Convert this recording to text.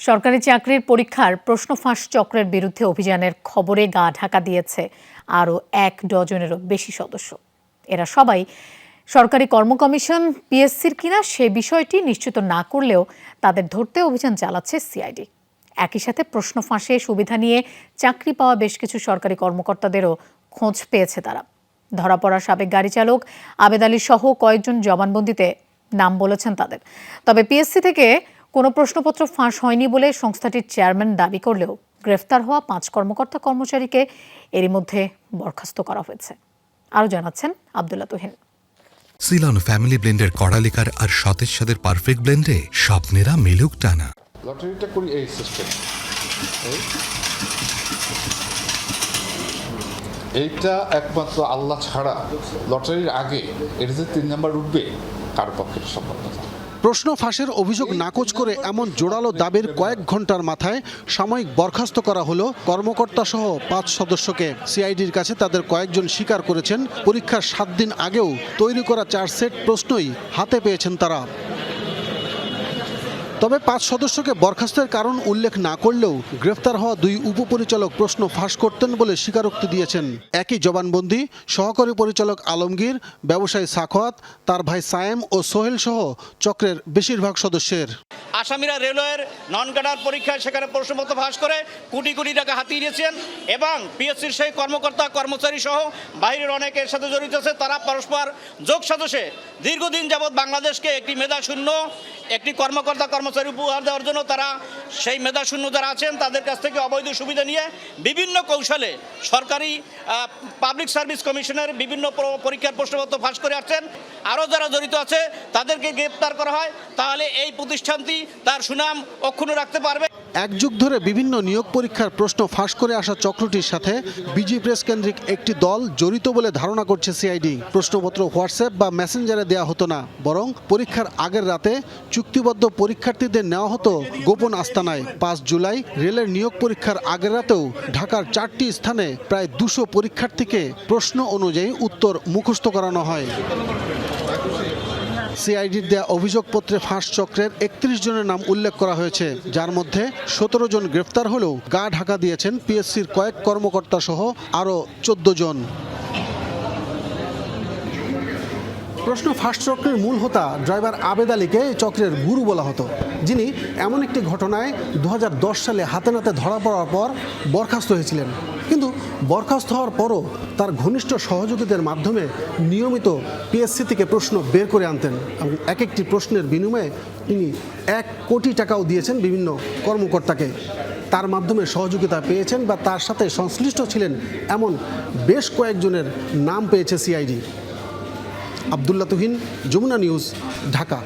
সরকারি চাকরির পরীক্ষার প্রশ্ন ফাঁস চক্রের বিরুদ্ধে অভিযানের খবরে গা ঢাকা দিয়েছে আরও এক ডজনেরও বেশি সদস্য। এরা সবাই সরকারি কর্ম কমিশন পিএসসির কিনা সে বিষয়টি নিশ্চিত না করলেও তাদের ধরতে অভিযান চালাচ্ছে সিআইডি। একই সাথে প্রশ্ন ফাঁসে সুবিধা নিয়ে চাকরি পাওয়া বেশ কিছু সরকারি কর্মকর্তাদেরও খোঁজ পেয়েছে তারা। ধরা পড়া সাবেক গাড়ি চালক আবেদ আলী সহ কয়েকজন জবানবন্দিতে নাম বলেছেন তাদের। তবে পিএসসি থেকে কোনো প্রশ্নপত্র ফাঁস হয়নি বলে সংস্থাটির চেয়ারম্যান দাবি করলেও গ্রেফতার হওয়া পাঁচ কর্মকর্তা কর্মচারীকে এরই মধ্যে বরখাস্ত করা হয়েছে। আরও জানাচ্ছেন আবদুল্লা তুহিন। সিলন ফ্যামিলি ব্লেন্ডের কড়ালিকার আর সতেজ সাদের পারফেক্ট ব্লেন্ডে স্বপ্নেরা মিলুক টানা। লটারিটা করি এই সিস্টেম এইটা একমাত্র আল্লাহ ছাড়া লটারির আগে এটা যে তিন নাম্বার উঠবে কারও পক্ষে সম্ভব না? প্রশ্ন ফাঁসের অভিযোগ নাকচ করে এমন জোরালো দাবির কয়েক ঘণ্টার মাথায় সাময়িক বরখাস্ত করা হলো কর্মকর্তা সহ পাঁচ সদস্যকে। সিআইডির কাছে তাদের কয়েকজন স্বীকার করেছেন। পরীক্ষার সাত দিন আগেও তৈরি করা চার সেট প্রশ্নই হাতে পেয়েছেন তারা। তবে পাঁচ সদস্যকে বরখাস্তের কারণ উল্লেখ না করলেও গ্রেফতার হওয়া দুই উপপরিচালক প্রশ্ন ফাঁস করতেন বলে স্বীকারোক্তি দিয়েছেন। একই জবানবন্দি, সহকারী পরিচালক আলমগীর, ব্যবসায়ী সাখোয়াত তার ভাই সায়েম ও সোহেল সহ চক্রের বেশিরভাগ সদস্যের। আসামিরা রেলওয়ের নন ক্যাডার পরীক্ষায় সেখানে প্রশ্নপত্র ফাঁস করে কোটি কোটি টাকা হাতিয়ে নিয়েছেন এবং পিএসসির সেই কর্মকর্তা, কর্মচারী সহ বাইরের অনেকের সাথে জড়িত আছে। তারা পরস্পর যোগ সাজসে দীর্ঘদিন যাবৎ বাংলাদেশকে একটি মেধাশূন্য একটি কর্মকর্তা কর্মচারী উপহার দেওয়ার জন্য তারা সেই মেধাশূন্য যারা আছেন, তাদের কাছ থেকে অবৈধ সুবিধা নিয়ে বিভিন্ন কৌশলে সরকারি পাবলিক সার্ভিস কমিশনের বিভিন্ন পরীক্ষার প্রশ্নপত্র ফাঁস করে আসছেন। আরও যারা জড়িত আছে, তাদেরকে গ্রেপ্তার করা হয়। তাহলে এই প্রতিষ্ঠানটি তার সুনাম অক্ষুণ্ণ রাখতে পারবে। এক যুগ ধরে বিভিন্ন নিয়োগ পরীক্ষার প্রশ্ন ফাঁস করে আসা চক্রটির সাথে বিজি প্রেস কেন্দ্রিক একটি দল জড়িত বলে ধারণা করছে সিআইডি। প্রশ্নপত্র হোয়াটসঅ্যাপ বা মেসেঞ্জারে দেওয়া হতো না, বরং পরীক্ষার আগের রাতে চুক্তিবদ্ধ পরীক্ষার্থীদের নেওয়া হতো গোপন আস্তানায়। পাঁচ জুলাই রেলের নিয়োগ পরীক্ষার আগের রাতেও ঢাকার চারটি স্থানে প্রায় দুশো পরীক্ষার্থীকে প্রশ্ন অনুযায়ী উত্তর মুখস্থ করানো হয়। সিআইডির দেয়া অভিযোগপত্রে ফাঁস চক্রের একত্রিশ জনের নাম উল্লেখ করা হয়েছে, যার মধ্যে সতেরো জন গ্রেফতার হলেও গা ঢাকা দিয়েছেন। পিএসসির কয়েক কর্মকর্তা সহ আরও চোদ্দ জন। প্রশ্ন ফার্স্ট চক্রের মূল হোতা ড্রাইভার আবেদ আলীকে চক্রের গুরু বলা হতো। যিনি এমন একটি ঘটনায় দু হাজার দশ সালে হাতে নাতে ধরা পড়ার পর বরখাস্ত হয়েছিলেন। কিন্তু বরখাস্ত হওয়ার পরও তার ঘনিষ্ঠ সহযোগীদের মাধ্যমে নিয়মিত পিএসসি থেকে প্রশ্ন বের করে আনতেন এবং এক একটি প্রশ্নের বিনিময়ে তিনি এক কোটি টাকাও দিয়েছেন বিভিন্ন কর্মকর্তাকে। তার মাধ্যমে সহযোগিতা পেয়েছেন বা তার সাথে সংশ্লিষ্ট ছিলেন এমন বেশ কয়েকজনের নাম পেয়েছে সিআইডি। আবদুল্লা তুহিন যমুনা নিউজ ঢাকা।